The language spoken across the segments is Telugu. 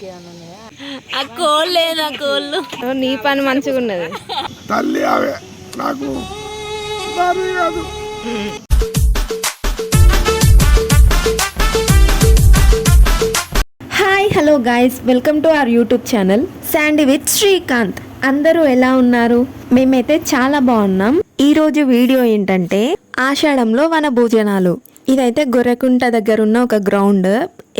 ఆ కోళ్ళు కోళ్ళు. నీ పని మంచిగా ఉన్నది. తల్లి ఆమె నాకు కాదు. Hi hello guys welcome to our YouTube channel Sandy with Srikanth అందరూ ఎలా ఉన్నారు? మేమైతే చాలా బాగున్నాం. ఈ రోజు వీడియో ఏంటంటే ఆషాఢంలో వన భోజనాలు ఇదైతే గొర్రెకుంట దగ్గర ఉన్న ఒక గ్రౌండ్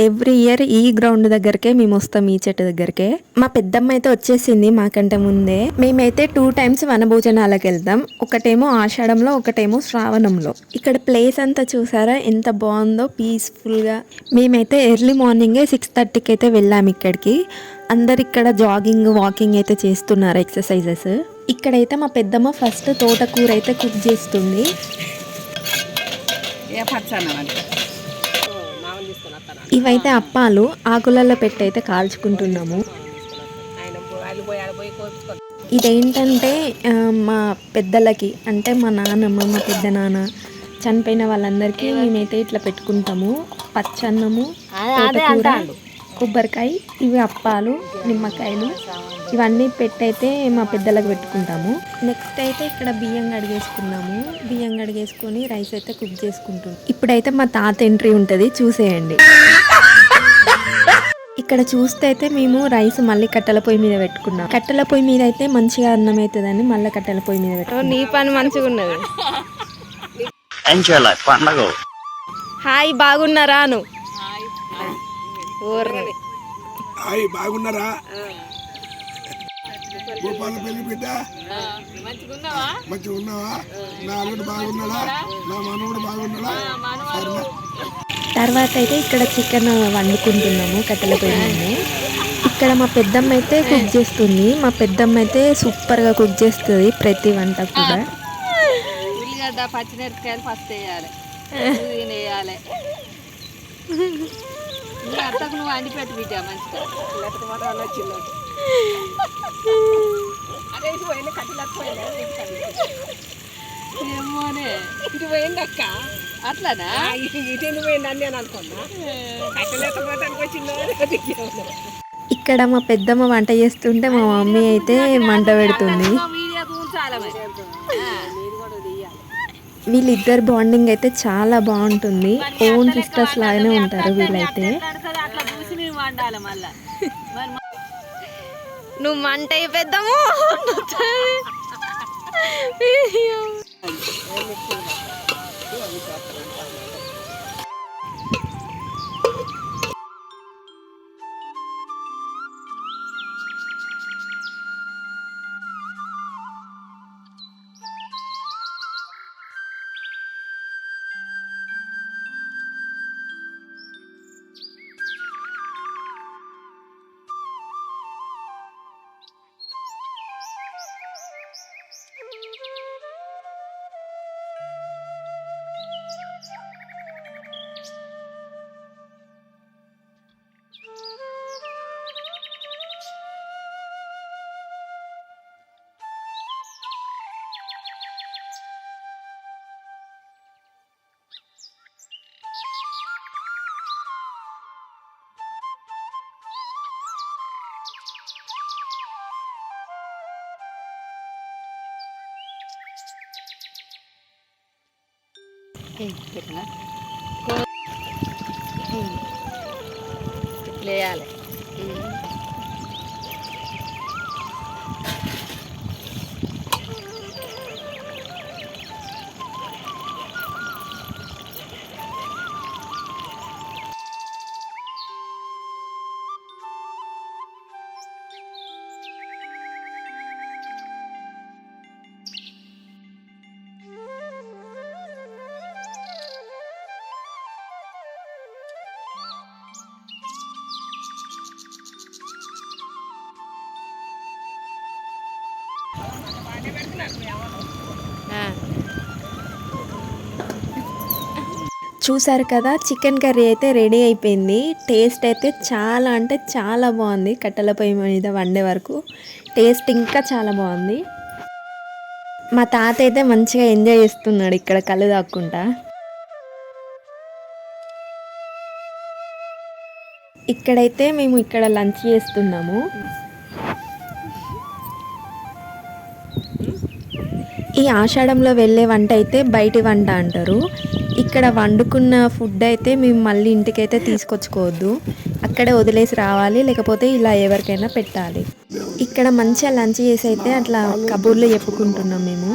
ఎవ్రీ ఇయర్ ఈ గ్రౌండ్ దగ్గరకే మేము వస్తాం ఈ చెట్టు దగ్గరకే. మా పెద్దమ్మ అయితే వచ్చేసింది మాకంటే ముందే. మేమైతే టూ టైమ్స్ వనభోజనాలకు వెళ్దాం వెళ్తాం. ఒకటేమో ఆషాఢంలో ఒకటేమో శ్రావణంలో. ఇక్కడ ప్లేస్ అంతా చూసారా? ఎంత బాగుందో పీస్ఫుల్గా మేమైతే ఎర్లీ మార్నింగే సిక్స్ థర్టీకి అయితే వెళ్ళాము ఇక్కడికి. అందరు ఇక్కడ జాగింగ్ వాకింగ్ అయితే చేస్తున్నారు ఎక్సర్సైజెస్ ఇక్కడైతే మా పెద్దమ్మ ఫస్ట్ తోటకూర అయితే కుక్ చేస్తుంది. ఇవైతే అప్పాలు ఆకులలో పెట్టి అయితే కాల్చుకుంటున్నాము. ఇదేంటంటే మా పెద్దలకి అంటే మా నాన్నమ్మ మా పెద్ద నాన్న చనిపోయిన వాళ్ళందరికీ మేమైతే ఇట్లా పెట్టుకుంటాము. పచ్చన్నము తోటకూర కొబ్బరికాయ ఇవి అప్పాలు నిమ్మకాయలు. ఇవన్నీ పెట్టయితే మా పెద్దలకు పెట్టుకుంటాము. నెక్స్ట్ అయితే ఇక్కడ బియ్యం కడిగేసుకున్నాము బియ్యం కడిగేసుకొని రైస్ అయితే కుక్ చేసుకుంటాం ఇప్పుడైతే మా తాత ఎంట్రీ ఉంటుంది చూసేయండి. ఇక్కడ చూస్తే అయితే మేము రైస్ మళ్ళీ కట్టెల పొయ్యి మీద పెట్టుకున్నాం. కట్టెల పొయ్యి మీద అయితే మంచిగా అన్నం అవుతుందని మళ్ళీ కట్టెల పొయ్యి మీద పెట్టుకున్నాం. నీ పని మంచిగా ఉన్నది. హాయ్ బాగున్నారా అయ్యి బాగున్నారా? గోపాల పెళ్ళి బిడ్డ. మంచిగా ఉన్నావా నా అల్లుడు బాగున్నాడా? నా మనవుడు బాగున్నాడా? తర్వాత అయితే ఇక్కడ చికెన్ వండుకుంటున్నాము కట్టెల పొయ్యి ఇక్కడ మా పెద్దమ్మ అయితే కుక్ చేస్తుంది. మా పెద్దమ్మ అయితే సూపర్గా కుక్ చేస్తుంది ప్రతి వంట కూడా. ఉల్లిగడ్డ పచ్చిమిరపకాయలు ఫస్ట్ వేయాలి. వేయాలి అత్తకు నువ్వు వండి పెట్టు బిడ్డ మంచిగా. ఏమోనే. ఇటు పోయింది అక్క. అట్లానా? ఇటు పోయింది అని నేను అనుకున్నా కట్టలేకపోవడానికి వచ్చిందో ఇక్కడ మా పెద్దమ్మ వంట చేస్తుంటే మా మమ్మీ అయితే మంట పెడుతుంది. వీళ్ళిద్దరు బాండింగ్ అయితే చాలా బాగుంటుంది. ఓన్ సిస్టర్స్ లాగానే ఉంటారు వీళ్ళైతే. నువ్వు మంట పెద్దము పెట్టినా వేయాలి చూసారు కదా చికెన్ కర్రీ అయితే రెడీ అయిపోయింది. టేస్ట్ అయితే చాలా అంటే చాలా బాగుంది. కట్టెల పొయ్యి మీద వండే వరకు టేస్ట్ ఇంకా చాలా బాగుంది. మా తాత అయితే మంచిగా ఎంజాయ్ చేస్తున్నాడు ఇక్కడ కళ్ళు తాక్కుంటా ఇక్కడైతే మేము ఇక్కడ లంచ్ చేస్తున్నాము. ఈ ఆషాఢంలో వెళ్ళే వంట అయితే బయటి వంట అంటారు. ఇక్కడ వండుకున్న ఫుడ్ అయితే మేము మళ్ళీ ఇంటికైతే తీసుకొచ్చుకోవద్దు. అక్కడే వదిలేసి రావాలి లేకపోతే ఇలా ఎవరికైనా పెట్టాలి. ఇక్కడ మంచిగా లంచ్ చేసి అయితే అట్లా కబూర్లు చెప్పుకుంటున్నాం మేము.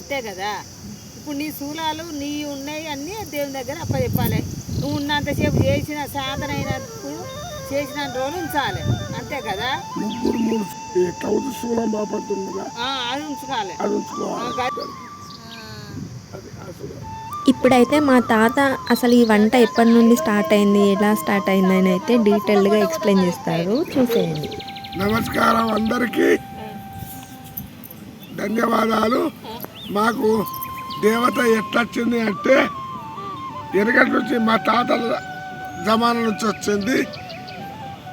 అంతే కదా? ఇప్పుడు నీ శూలాలు నీ ఉన్నాయి అన్నీ దేవుని దగ్గర అప్ప చెప్పాలి నువ్వు ఉన్నంతసేపు చేసిన సాధన అయినప్పుడు చేసిన రోజులు ఉంచాలి. అంతే కదా? ముగ్గురు మూడు శూలం ఆ, అది ఉంచుకోవాలి. అది ఇప్పుడైతే మా తాత అసలు ఈ వంట ఎప్పటి నుండి స్టార్ట్ అయింది ఎలా స్టార్ట్ అయింది అని అయితే డీటెయిల్డ్గా ఎక్స్ప్లెయిన్ చేస్తారు. చూసేయండి. నమస్కారం అందరికీ. ధన్యవాదాలు. మాకు దేవత ఎట్లొచ్చింది అంటే వెనకటి నుంచి మా తాతల జమానా నుంచి వచ్చింది.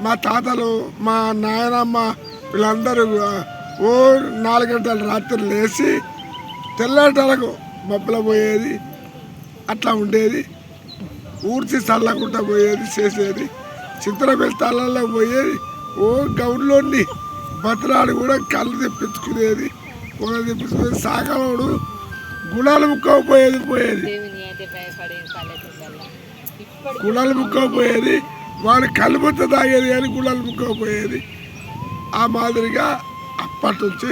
మా తాతలు మా నాయనమ్మ వీళ్ళందరూ ఓ నాలుగు గంటల రాత్రి లేచి తెల్లటలకు మబ్బుల పోయేది అట్లా ఉండేది. ఊడ్చి చల్లకుండా పోయేది చేసేది. చిత్ర తలలో పోయేది ఓ గౌడ్లోని బతరాడు కూడా కళ్ళు తెప్పించుకునేది. కూర తెప్పించుకునేది సాగలోడు గుణాలు ముక్కపోయేది పోయేది గుణాలు ముక్కపోయేది వాడు కలుపుత తాగేది కానీ గుణాలు ముక్కపోయేది. ఆ మాదిరిగా అప్పటి నుంచి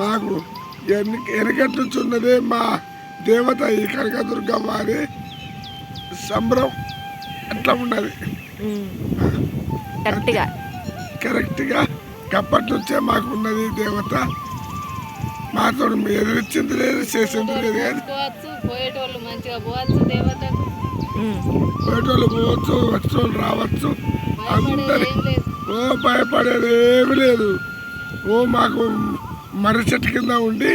మాకు ఎన్ని వెనకటి నుంచి ఉన్నదే మా దేవత ఈ కనకదుర్గమ్మ అనే సంబరం అట్లా ఉన్నది. కరెక్ట్గా. కరెక్ట్గా అప్పటి నుంచే మాకు ఉన్నది దేవత. మాతో ఎదిరించింది లేదు చేసింది లేదు కానీ పోయేటోళ్ళు మంచిగా పోవచ్చు దేవతకు. పోయేటోళ్ళు పోవచ్చు వచ్చేటోళ్ళు రావచ్చు. అందరి ఓ భయపడేది ఏమి లేదు. ఓ మాకు మర్రి చెట్టు కింద ఉండి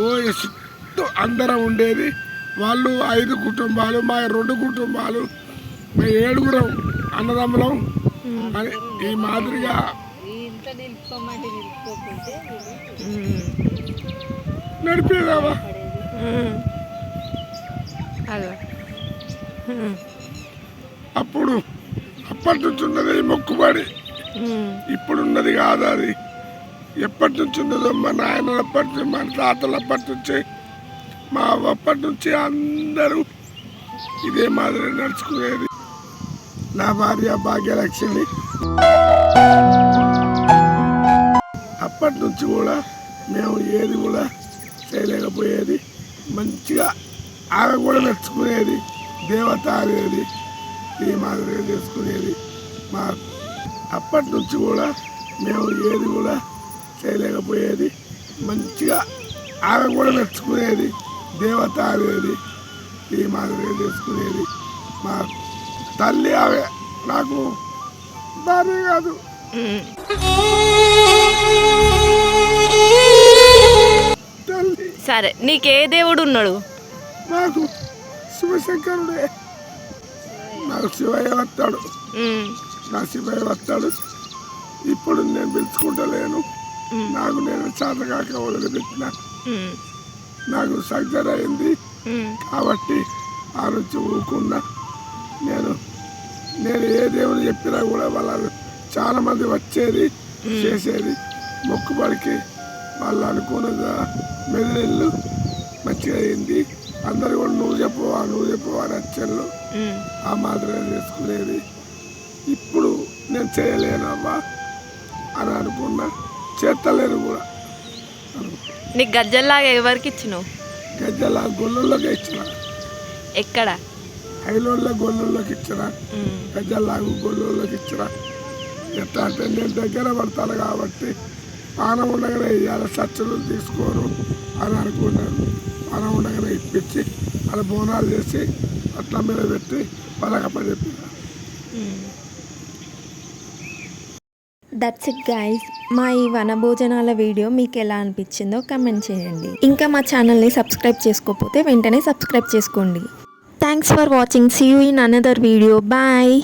ఓ చుట్టూ అందరం ఉండేది. వాళ్ళు ఐదు కుటుంబాలు మా రెండు కుటుంబాలు మా ఏడుగురం అన్నదమ్ములం. అని ఈ మాదిరిగా నిలుపుకోమంటే నడిపేదావా? అప్పుడు అప్పటి నుంచి ఉన్నది మొక్కుబడి ఇప్పుడున్నది కాదు అది. ఎప్పటి నుంచి ఉన్నదో మా నాయనలప్పటి నుంచి మా తాతలప్పటి నుంచి మా అప్పటి నుంచి అందరూ ఇదే మాదిరి నడుచుకునేది. నా భార్య భాగ్యలక్ష్మి. అప్పటి నుంచి కూడా మేము ఏది కూడా చేయలేకపోయేది. మంచిగా ఆమె కూడా మెచ్చుకునేది దేవత అనేది ఈ మాదిరిగా చేసుకునేది మా అప్పటి నుంచి కూడా మేము ఏది కూడా చేయలేకపోయేది. మంచిగా ఆమె కూడా మెచ్చుకునేది దేవత అనేది ఈ మాదిరిగా చేసుకునేది మా తల్లి ఆమె నాకు భార్య కాదు. సరే నీకే దేవుడు ఉన్నాడు నాకు శివశంకరుడే. నాకు శివయ్య వస్తాడు. నా శివయ్య వస్తాడు. ఇప్పుడు నేను పిలుచుకుంటలేను. నాకు నేను చేతకాక వదిలిపెట్టిన. నాకు సర్జరీ అయింది. కాబట్టి ఆ నుంచి ఊకున్నా నేను నేను ఏ దేవుని చెప్పినా కూడా వాళ్ళు చాలా మంది వచ్చేది చేసేది మొక్కుబడికి. వాళ్ళు అనుకున్నగా మెదిలిళ్ళు మంచిగా అయింది. అందరు కూడా నువ్వు చెప్పవా నువ్వు చెప్పవా వచ్చేళ్ళు ఆ మాదిరిగా చేసుకునేది. ఇప్పుడు నేను చేయలేనమ్మా అని అనుకున్నా చేస్తలేను కూడా. నీకు గజ్జల్లాగా ఎవరికి ఇచ్చినావు? గజ్జల గొల్లలోకి ఇచ్చిన. ఎక్కడ? హైలోళ్ళ గొల్లలోకి ఇచ్చిన. గజ్జల్లాగు గొల్లలోకి ఇచ్చిన. ఎట్లా అంటే నేను దగ్గర పడతాను కాబట్టి పానం ఉండగానే ఇవాళ సచ్చలు తీసుకోరు అని అనుకున్నాను పానం ఉండగానే ఇప్పించి అలా బోనాలు చేసి అట్లా మీద పెట్టి పలకప్ప చెప్పిన దట్స్ ఇట్ గైస్ మా ఈ వనభోజనాల వీడియో మీకు ఎలా అనిపించిందో కమెంట్ చేయండి. ఇంకా మా ఛానల్ని సబ్స్క్రైబ్ చేసుకోకపోతే వెంటనే సబ్స్క్రైబ్ చేసుకోండి. Thanks for watching see you in another video bye